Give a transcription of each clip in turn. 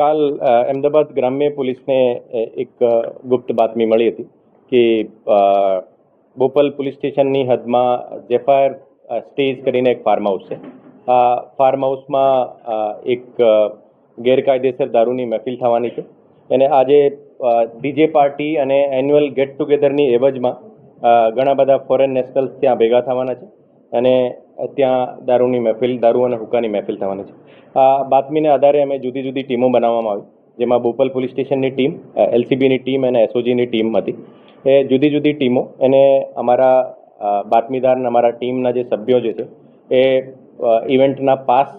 કાલ અમદાવાદ ગ્રામ્ય પોલીસને એક ગુપ્ત બાતમી મળી હતી કે બોપલ પોલીસ સ્ટેશનની હદમાં જેફાયર સ્ટેજ કરીને એક ફાર્મ હાઉસ છે. આ ફાર્મ હાઉસમાં એક ગેરકાયદેસર દારૂની મહેફિલ થવાની છે. અને આજે ડીજે પાર્ટી અને એન્યુઅલ ગેટ ટુગેધરની એવજમાં ઘણા બધા ફોરેન નેશનલ્સ ત્યાં ભેગા થવાના છે. અને ત્યાં દારૂની મહેફિલ, દારૂ અને હુક્કાની મહેફિલ થવાની છે. આ બાતમીને આધારે અમે જુદી જુદી ટીમો બનાવવામાં આવી. જેમાં બોપલ પોલીસ સ્ટેશનની ટીમ એલસીબીની ટીમ અને એસઓજીની ટીમ હતી. એ જુદી જુદી ટીમો, એને અમારા બાતમીદાર અને અમારા ટીમના જે સભ્યો જે છે, એ ઇવેન્ટના પાસ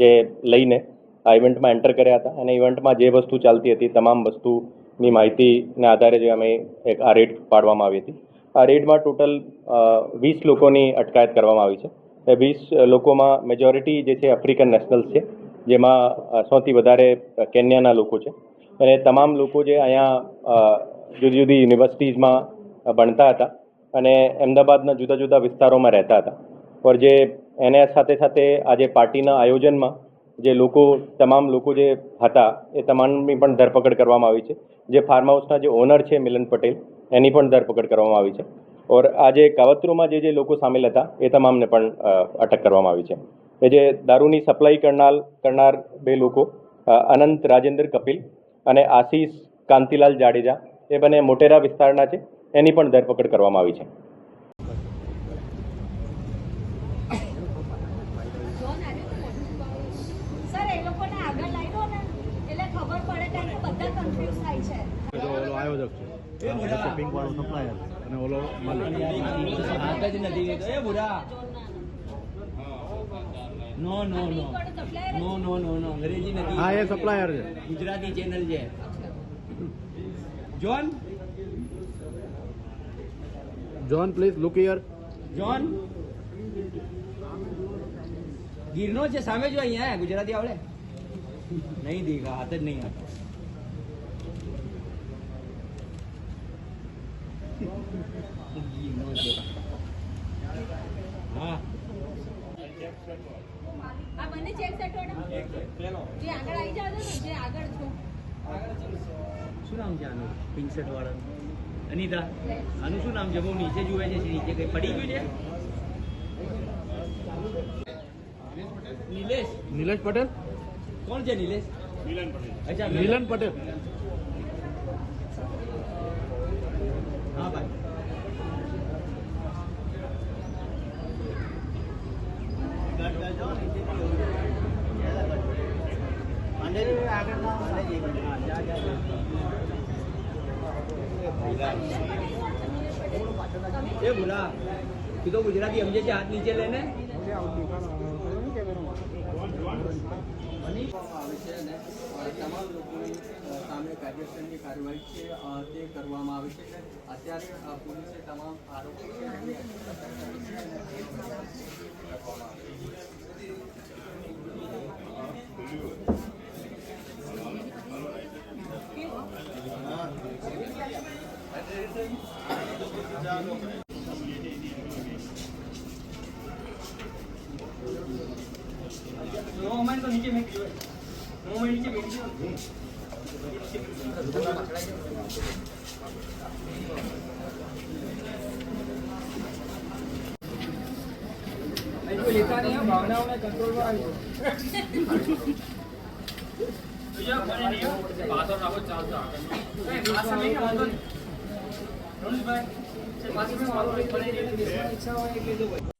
જે લઈને આ ઇવેન્ટમાં એન્ટર કર્યા હતા. અને ઇવેન્ટમાં જે વસ્તુ ચાલતી હતી, તમામ વસ્તુની માહિતીના આધારે જે અમે એક આ રેટ પાડવામાં આવી હતી. આ રેડમાં ટોટલ વીસ લોકોની અટકાયત કરવામાં આવી છે. વીસ લોકોમાં મેજોરિટી જે છે આફ્રિકન નેશનલ્સ છે, જેમાં સૌથી વધારે કેન્યાના લોકો છે. અને તમામ લોકો જે અહીંયા જુદી જુદી યુનિવર્સિટીઝમાં ભણતા હતા અને અમદાવાદના જુદા જુદા વિસ્તારોમાં રહેતા હતા. પર જે એને સાથે સાથે આજે પાર્ટીના આયોજનમાં જે લોકો, તમામ લોકો જે હતા, એ તમામની પણ ધરપકડ કરવામાં આવી છે. જે ફાર્મ હાઉસના જે ઓનર છે મિલન પટેલ એની પણ ધરપકડ કરવામાં આવી છે. ઓર આજે કાવતરૂમાં જે જે લોકો સામેલ હતા, એ તમામને પણ અટક કરવામાં આવી છે. એ જે દારૂની સપ્લાય કરનાર કરનાર બે લોકો અનંત રાજેન્દ્ર કપિલ અને આશીષ કાંતિલાલ જાડેજા, એ બંને મોટેરા વિસ્તારના છે. એની પણ ધરપકડ કરવામાં આવી છે સર એ લોકોને આગળ લાવી દો ને એટલે ખબર પડે કારણ કે બધા કન્ફ્યુઝ થાય છે જો ઓલો આયોજક છે. પિંક વાળો સપ્લાયર અને ઓલો નો નો નો. નો નો નો નો. અંગ્રેજી નથી. હા એ સપ્લાયર છે. ગુજરાતી ચેનલ છે. John John please look here John ગીરનો છે સામે જો અહીંયા ગુજરાતી આવડે. નહીં દીખા હાથ જ નહીં આવતો ગીરનો છે હા આ બંને ચેક સેટ વાળા? જે આગળ આવી જાવ ને જે આગળ છો. શું નામ છે આનું? પિંક શર્ટ વાળા અનિતા. આનું શું નામ છે? બહુ નીચે જુએ છે નીચે કઈ પડી ગયું છે? નિલેશ નિલેશ પટેલ? કોણ છે નિલેશ? અચ્છા મિલન પટેલ. હા ભાઈ એ ભૂલા તું તો ગુજરાતી સમજે છે હાથ નીચે લઈને આવે છે અને તમામ લોકોની સામે કાયદેસરની કાર્યવાહી છે તે કરવામાં આવે છે અત્યારે પોલીસે તમામ આરોપી છે એમની અટકાયત કરી છે અને તે કરવામાં આવે છે. નો અમારે તો નીચે મેં કીધું નો અમારે નીચે બેસી લેતા નહીં ભાવનાઓને કંટ્રોલમાં આવી ઈચ્છા હોય એટલે